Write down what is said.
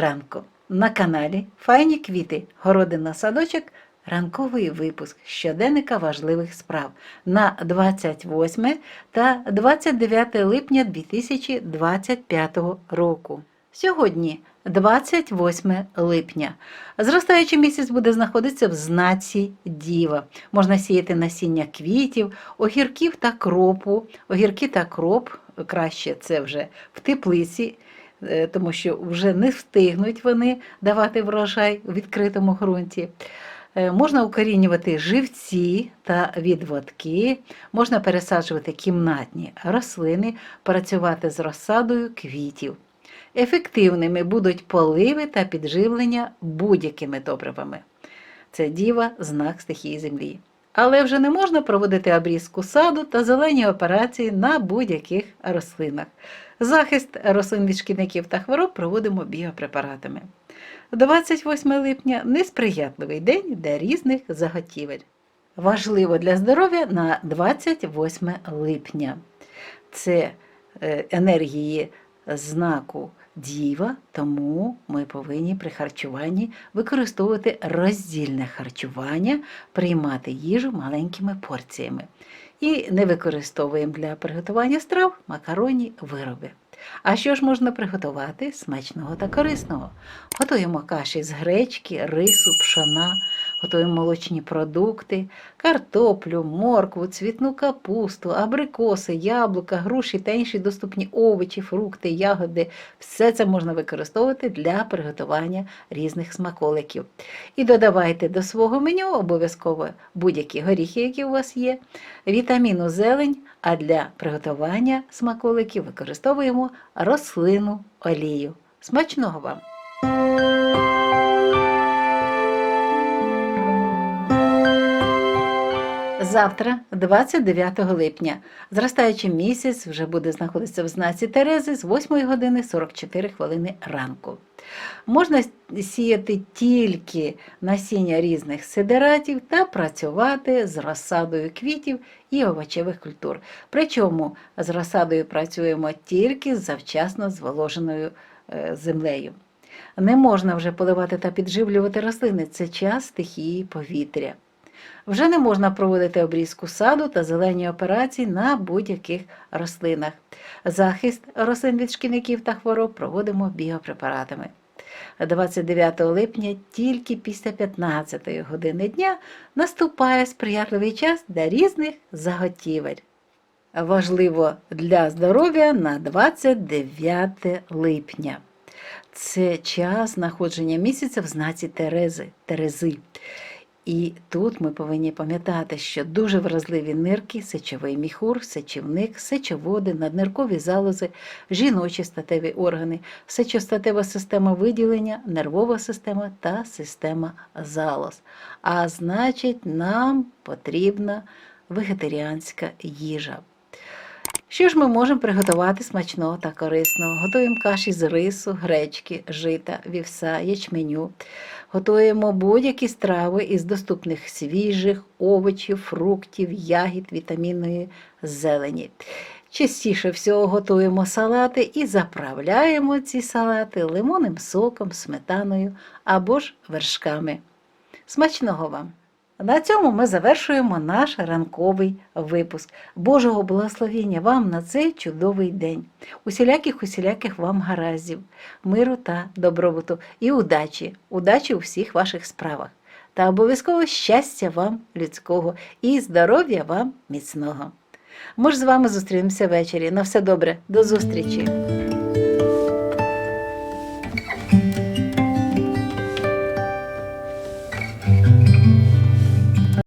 ранку. На каналі Файні квіти, городина садочок, ранковий випуск щоденника важливих справ на 28 та 29 липня 2025 року. Сьогодні 28 липня. Зростаючий місяць буде знаходитися в знаці Діва. Можна сіяти насіння квітів, огірків та кропу. Огірки та кроп краще це вже в теплиці, тому що вже не встигнуть вони давати врожай у відкритому ґрунті. Е, Можна укорінювати живці та відводки, можна пересаджувати кімнатні рослини, працювати з розсадою квітів. Ефективними будуть поливи та підживлення будь-якими добривами. Це діва знак стихії землі. Але вже не можна проводити обрізку саду та зелені операції на будь-яких рослинах. Захист рослин від шкідників та хвороб проводимо біопрепаратами. 28 липня несприятливий день для різних заготівель. Важливо для здоров'я на 28 липня. Це е, енергії знаку діва, тому ми повинні при харчуванні використовувати роздільне харчування, приймати їжу маленькими порціями. І не використовуємо для приготування страв макаронні вироби. А що ж можна приготувати смачного та корисного? Готуємо каші з гречки, рису, пшона, готуємо молочні продукти, картоплю, моркву, цвітну капусту, абрикоси, яблука, груші та інші доступні овочі, фрукти, ягоди. Все це можна використовувати для приготування різних смаколиків. І додавайте до свого меню обов'язково будь-які горіхи, які у вас є, вітаміну зелень, а для приготування смаколиків використовуємо рослину олію. Смачного вам! Завтра, 29 липня, зростаючий місяць вже буде знаходитися в знаці Терези з 8 години 44 хвилини ранку. Можна сіяти тільки насіння різних сидератів та працювати з розсадою квітів і овочевих культур. Причому з розсадою працюємо тільки з завчасно зволоженою е, землею. Не можна вже поливати та підживлювати рослини, це час стихії повітря. Вже не можна проводити обрізку саду та зелені операції на будь-яких рослинах. Захист рослин від шкідників та хвороб проводимо біопрепаратами. 29 липня тільки після 15 години дня наступає сприятливий час для різних заготівель. Важливо для здоров'я на 29 липня. Це час знаходження місяця в знаці Терези, Терези. І тут ми повинні пам'ятати, що дуже вразливі нирки, сечовий міхур, сечівник, сечоводи, надниркові залози, жіночі статеві органи, сечостатева система виділення, нервова система та система залоз. А значить, нам потрібна вегетаріанська їжа. Що ж ми можемо приготувати смачного та корисного? Готуємо каші з рису, гречки, жита, вівса, ячменю. Готуємо будь-які страви із доступних свіжих овочів, фруктів, ягід, вітамінної зелені. Частіше всього готуємо салати і заправляємо ці салати лимонним соком, сметаною або ж вершками. Смачного вам! На цьому ми завершуємо наш ранковий випуск. Божого благословення вам на цей чудовий день. Усіляких усіляких вам гараздів, миру та добробуту і удачі, удачі у всіх ваших справах. Та обов'язково щастя вам людського і здоров'я вам міцного. Ми ж з вами зустрінемося ввечері. На все добре, до зустрічі!